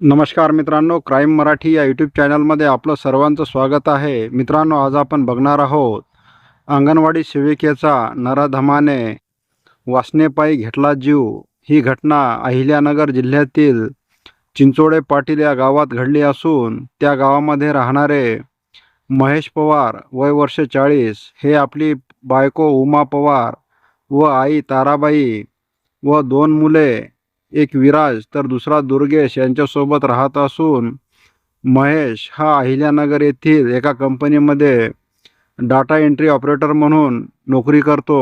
नमस्कार मित्रांनो क्राईम मराठी या यूट्यूब चॅनलमध्ये आपलं सर्वांचं स्वागत आहे. मित्रांनो आज आपण बघणार आहोत अंगणवाडी सेविकेचा नराधमाने वासनेपायी घेतला जीव. ही घटना अहिल्यानगर जिल्ह्यातील चिंचोडे पाटील या गावात घडली असून त्या गावामध्ये राहणारे महेश पवार वय वर्ष चाळीस. हे आपली बायको उमा पवार व आई ताराबाई व दोन मुले एक विराज तर दुसरा दुर्गेश यांच्यासोबत राहत असून महेश हा अहिल्यानगर येथील एका कंपनीमध्ये डाटा एंट्री ऑपरेटर म्हणून नोकरी करतो.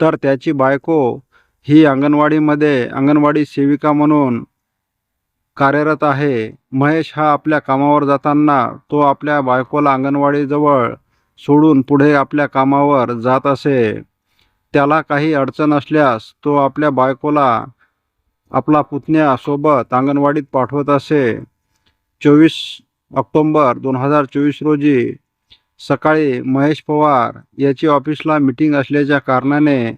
तर त्याची बायको ही अंगणवाडीमध्ये अंगणवाडी सेविका म्हणून कार्यरत आहे. महेश हा आपल्या कामावर जाताना तो आपल्या बायकोला अंगणवाडीजवळ सोडून पुढे आपल्या कामावर जात असे. त्याला काही अडचण असल्यास तो आपल्या बायकोला आपला पुतण्यासोबत अंगणवाडीत पाठवत असे. चोवीस ऑक्टोंबर दोन हजार चोवीस रोजी सकाळी महेश पवार याची ऑफिसला मीटिंग असल्याच्या कारणाने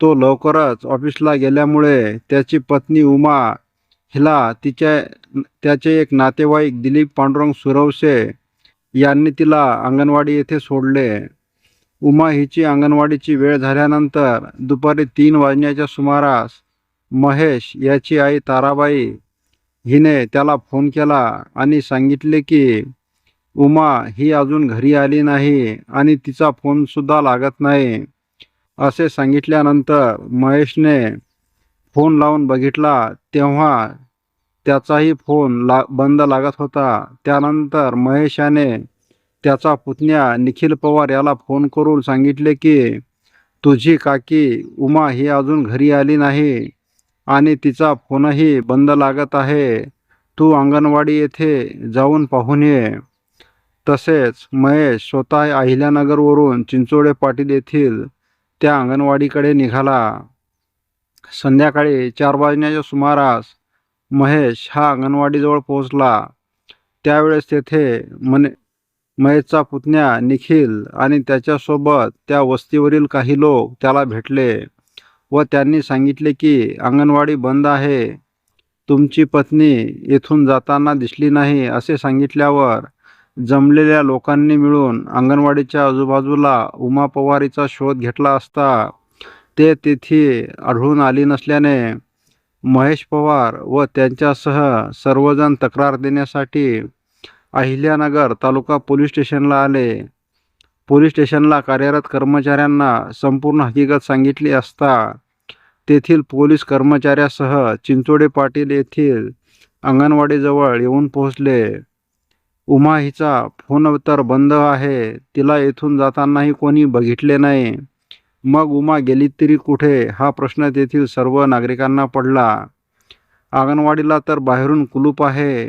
तो लवकरच ऑफिसला गेल्यामुळे त्याची पत्नी उमा हिला तिच्या त्याचे एक नातेवाईक दिलीप पांडुरंग सुरवसे यांनी तिला अंगणवाडी येथे सोडले. उमा हिची अंगणवाडीची वेळ झाल्यानंतर दुपारी तीन वाजण्याच्या सुमारास महेश याची आई ताराबाई हिने त्याला फोन केला आणि सांगितले की उमा ही अजून घरी आली नाही आणि तिचा फोनसुद्धा लागत नाही. असे सांगितल्यानंतर महेशने फोन लावून बघितला. तेव्हा त्याचाही फोन ला बंद लागत होता. त्यानंतर महेशाने त्याचा पुतण्या निखिल पवार याला फोन करून सांगितले की तुझी काकी उमा ही अजून घरी आली नाही. आणि तिचा फोनही बंद लागत आहे. तू अंगणवाडी येथे जाऊन पाहून ये. तसेच महेश स्वतः अहिल्यानगरवरून चिंचोडे पाटील येथील त्या अंगणवाडीकडे निघाला. संध्याकाळी चार वाजण्याच्या सुमारास महेश हा अंगणवाडीजवळ पोहोचला. त्यावेळेस तेथे मने महेशचा पुतण्या निखिल आणि त्याच्यासोबत त्या वस्तीवरील काही लोक त्याला भेटले. व त्यांनी सांगितले की अंगणवाडी बंद आहे तुमची पत्नी येथून जाताना दिसली नाही असे सांगितल्यावर जमलेल्या लोकांनी मिळून अंगणवाडीच्या आजूबाजूला उमा पवारीचा शोध घेतला असता ते तेथे आढळून आली नसल्याने महेश पवार व त्यांच्यासह सर्वजण तक्रार देण्यासाठी अहिल्यानगर तालुका पोलीस स्टेशनला आले. पोलीस स्टेशनला कार्यरत कर्मचाऱ्यांना संपूर्ण हकीकत सांगितली असता तेथील पोलीस कर्मचाऱ्यासह चिंचोडे पाटील येथील अंगणवाडीजवळ येऊन पोहोचले. उमा हिचा फोन तर बंद आहे तिला येथून जातानाही कोणी बघितले नाही. मग उमा गेली तरी कुठे हा प्रश्न तेथील सर्व नागरिकांना पडला. अंगणवाडीला तर बाहेरून कुलूप आहे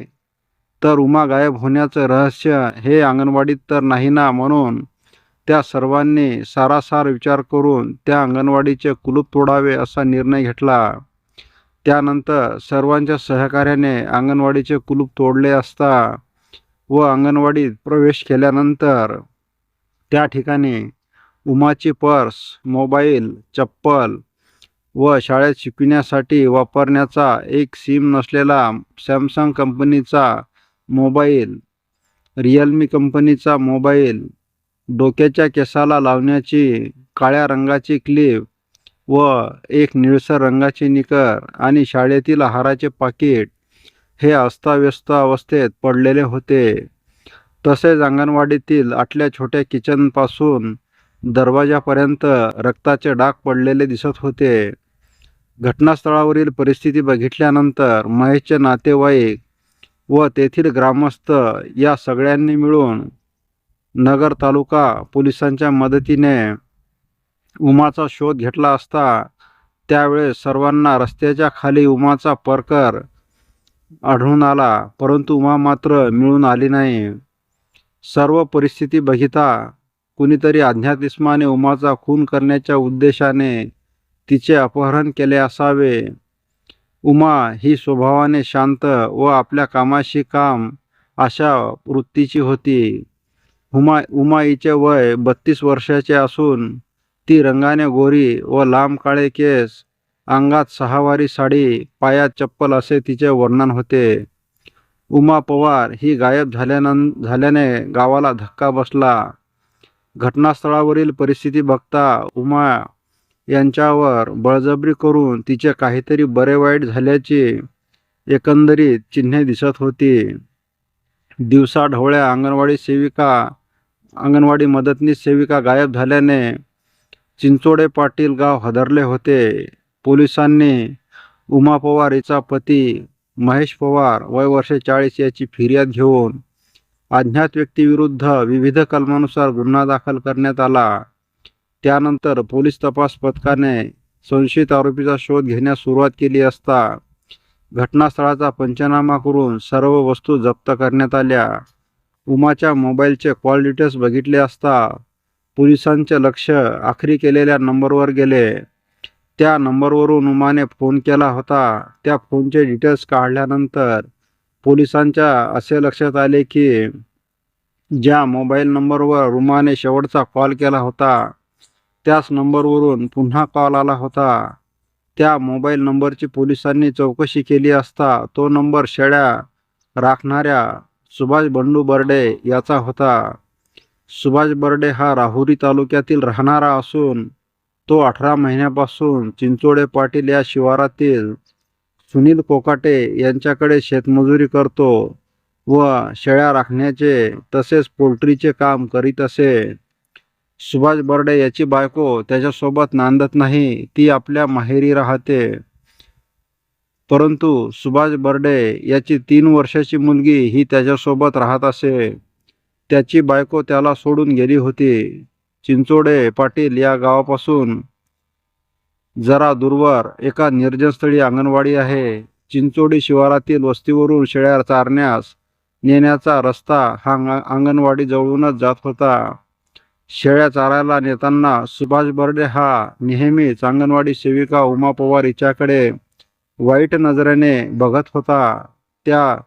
तर उमा गायब होण्याचं रहस्य हे अंगणवाडीत तर नाही ना म्हणून त्या सर्वांनी सारासार विचार करून त्या अंगणवाडीचे कुलूप तोडावे असा निर्णय घेतला. त्यानंतर सर्वांच्या सहकार्याने अंगणवाडीचे कुलूप तोडले असता व अंगणवाडीत प्रवेश केल्यानंतर त्या ठिकाणी उमाची पर्स मोबाईल चप्पल व शाळेत शिकविण्यासाठी वापरण्याचा एक सिम नसलेला सॅमसंग कंपनीचा मोबाईल रिअलमी कंपनीचा मोबाईल डोक्याच्या केसाला लावण्याची काळ्या रंगाची क्लिप व एक निळसर रंगाची निकर आणि शाळेतील आहाराचे पाकिट हे अस्ताव्यस्त अवस्थेत पडलेले होते. तसेच अंगणवाडीतील आटल्या छोट्या किचनपासून दरवाजापर्यंत रक्ताचे डाग पडलेले दिसत होते. घटनास्थळावरील परिस्थिती बघितल्यानंतर महेशचे नातेवाईक व तेथील ग्रामस्थ या सगळ्यांनी मिळून नगर तालुका पोलिसांच्या मदतीने उमाचा शोध घेतला असता त्यावेळेस सर्वांना रस्त्याच्या खाली उमाचा परकर आढळून आला परंतु उमा मात्र मिळून आली नाही. सर्व परिस्थिती बघिता कुणीतरी अज्ञात इस्माने उमाचा खून करण्याच्या उद्देशाने तिचे अपहरण केले असावे. उमा ही स्वभावाने शांत व आपल्या कामाशी काम अशा वृत्तीची होती. हुमा उमाईचे वय बत्तीस वर्षाचे असून ती रंगाने गोरी व लांब काळे केस अंगात सहावारी साडी पायात चप्पल असे तिचे वर्णन होते. उमा पवार ही गायब झाल्यानं झाल्याने गावाला धक्का बसला. घटनास्थळावरील परिस्थिती बघता उमा यांच्यावर बळजबरी करून तिचे काहीतरी बरे वाईट झाल्याची एकंदरीत चिन्हे दिसत होती. दिवसा ढवळ्या अंगणवाडी सेविका अंगणवाडी मदतनीस सेविका गायब झाल्याने चिंचोडे पाटील गाव हदरले होते. पोलिसांनी उमा पवार हिचा पती महेश पवार वय वर्षे चाळीस याची फिर्याद घेऊन अज्ञात व्यक्तीविरुद्ध विविध कलमानुसार गुन्हा दाखल करण्यात आला. त्यानंतर पोलीस तपास पथकाने संशयित आरोपीचा शोध घेण्यास सुरुवात केली असता घटनास्थळाचा पंचनामा करून सर्व वस्तू जप्त करण्यात आल्या. उमाच्या मोबाईलचे कॉल डिटेल्स बघितले असता पोलिसांचे लक्ष आखरी केलेल्या नंबरवर गेले. त्या नंबरवरून उमाने फोन केला होता. त्या फोनचे डिटेल्स काढल्यानंतर पोलिसांच्या असे लक्षात आले की ज्या मोबाईल नंबरवर उमाने शेवटचा कॉल केला होता त्याच नंबरवरून पुन्हा कॉल आला होता. त्या मोबाईल नंबरची पोलिसांनी चौकशी केली असता तो नंबर शेळ्या राखणाऱ्या सुभाष बंडू बर्डे याचा होता. सुभाष बर्डे हा राहुरी तालुक्यातील राहणारा असून तो अठरा महिन्यापासून चिंचोडे पाटील या शिवारातील सुनील कोकाटे यांच्याकडे शेतमजुरी करतो व शेळ्या राखण्याचे तसेच पोल्ट्रीचे काम करीत असे. सुभाष बर्डे याची बायको त्याच्यासोबत नांदत नाही ती आपल्या माहेरी राहते. परंतु सुभाष बर्डे याची तीन वर्षाची मुलगी ही त्याच्यासोबत राहत असे. त्याची बायको त्याला सोडून गेली होती. चिंचोडे पाटील या गावापासून जरा दूरवर एका निर्जनस्थळी अंगणवाडी आहे. चिंचोडी शिवारातील वस्तीवरून शेळ्या चारण्यास नेण्याचा रस्ता हा अंगणवाडीजवळूनच जात होता. शेळ्या चारायला नेताना सुभाष बर्डे हा नेहमीच अंगणवाडी सेविका उमा पवार हिच्याकडे वाईट नजरेने बघत होता. त्या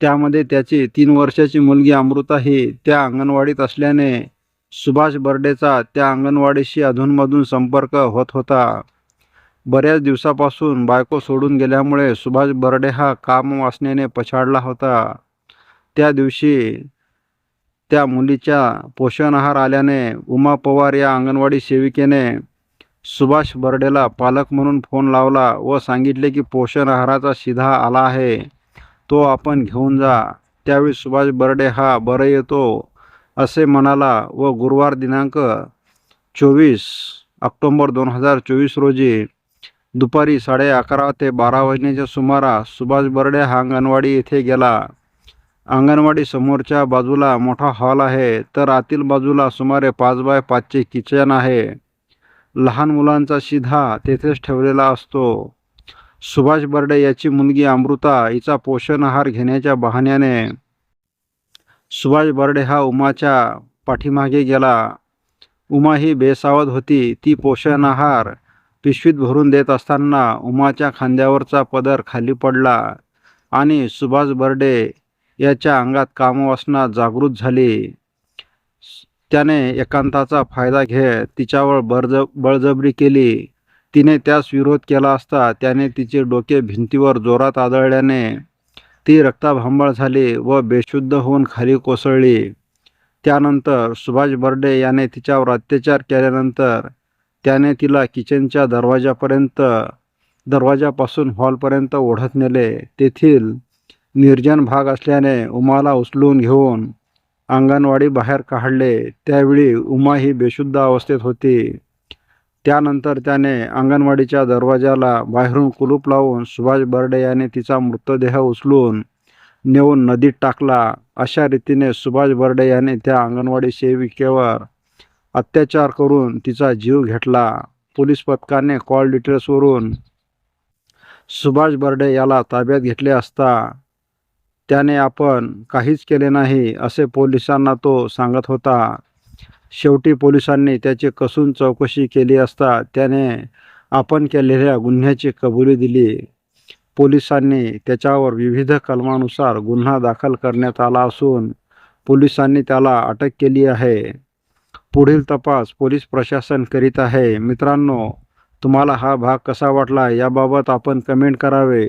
त्यामध्ये त्याची तीन वर्षाची मुलगी अमृता ही त्या अंगणवाडीत असल्याने सुभाष बर्डेचा त्या अंगणवाडीशी अधूनमधून संपर्क होत होता. बऱ्याच दिवसापासून बायको सोडून गेल्यामुळे सुभाष बर्डे हा काम वासनेने पछाडला होता. त्या दिवशी त्या मुलीच्या पोषण आहार आल्याने उमा पवार या अंगणवाडी सेविकेने सुभाष बर्डेला पालक म्हणून फोन लावला व सांगितले की पोषण आहाराचा शिधा आला आहे तो आपण घेऊन जा. त्यावेळी सुभाष बर्डे हा बरं येतो असे म्हणाला व गुरुवार दिनांक चोवीस ऑक्टोंबर दोन हजार चोवीस रोजी दुपारी साडे अकरा ते बारा वाजण्याच्या सुमारास सुभाष बर्डे हा अंगणवाडी येथे गेला. अंगणवाडी समोरच्या बाजूला मोठा हॉल आहे. तर आतील बाजूला सुमारे पाच बाय पाचचे किचन आहे. लहान मुलांचा शिधा तेथेच ठेवलेला असतो. सुभाष बर्डे याची मुलगी अमृता हिचा पोषण आहार घेण्याच्या बहाण्याने. सुभाष बर्डे हा उमाच्या पाठीमागे गेला. उमा ही बेसावध होती. ती पोषण आहार पिशवीत भरून देत असताना उमाच्या खांद्यावरचा पदर खाली पडला आणि सुभाष बर्डे याच्या अंगात कामवासना जागृत झाली. त्याने एकांताचा फायदा घेत तिच्यावर बळज बळजबरी केली. तिने त्यास विरोध केला असता त्याने तिचे डोके भिंतीवर जोरात आदळल्याने ती रक्ताभांबळ झाली व बेशुद्ध होऊन खाली कोसळली. त्यानंतर सुभाष बर्डे याने तिच्यावर अत्याचार केल्यानंतर त्याने तिला किचनच्या दरवाजापर्यंत दरवाजापासून हॉलपर्यंत ओढत नेले. तेथील निर्जन भाग असल्याने उमाला उचलून घेऊन अंगणवाडी बाहेर काढले. त्यावेळी उमा ही बेशुद्ध अवस्थेत होती. त्यानंतर त्याने अंगणवाडीच्या दरवाजाला बाहेरून कुलूप लावून सुभाष बर्डे याने तिचा मृतदेह उचलून नेऊन नदीत टाकला. अशा रीतीने सुभाष बर्डे याने त्या अंगणवाडी सेविकेवर अत्याचार करून तिचा जीव घेतला. पोलीस पथकाने कॉल डिटेल्सवरून सुभाष बर्डे याला ताब्यात घेतले असता त्याने आपण काहीच केले नाही असे पोलिसांना तो सांगत होता. शेवटी पोलिसांनी त्याची कसून चौकशी केली असता त्याने आपण केलेल्या गुन्ह्याची कबुली दिली. पोलिसांनी त्याच्यावर विविध कलमानुसार गुन्हा दाखल करण्यात आला असून पोलिसांनी त्याला अटक केली आहे. पुढील तपास पोलीस प्रशासन करीत आहे. मित्रांनो तुम्हाला हा भाग कसा वाटला याबाबत आपण कमेंट करावे.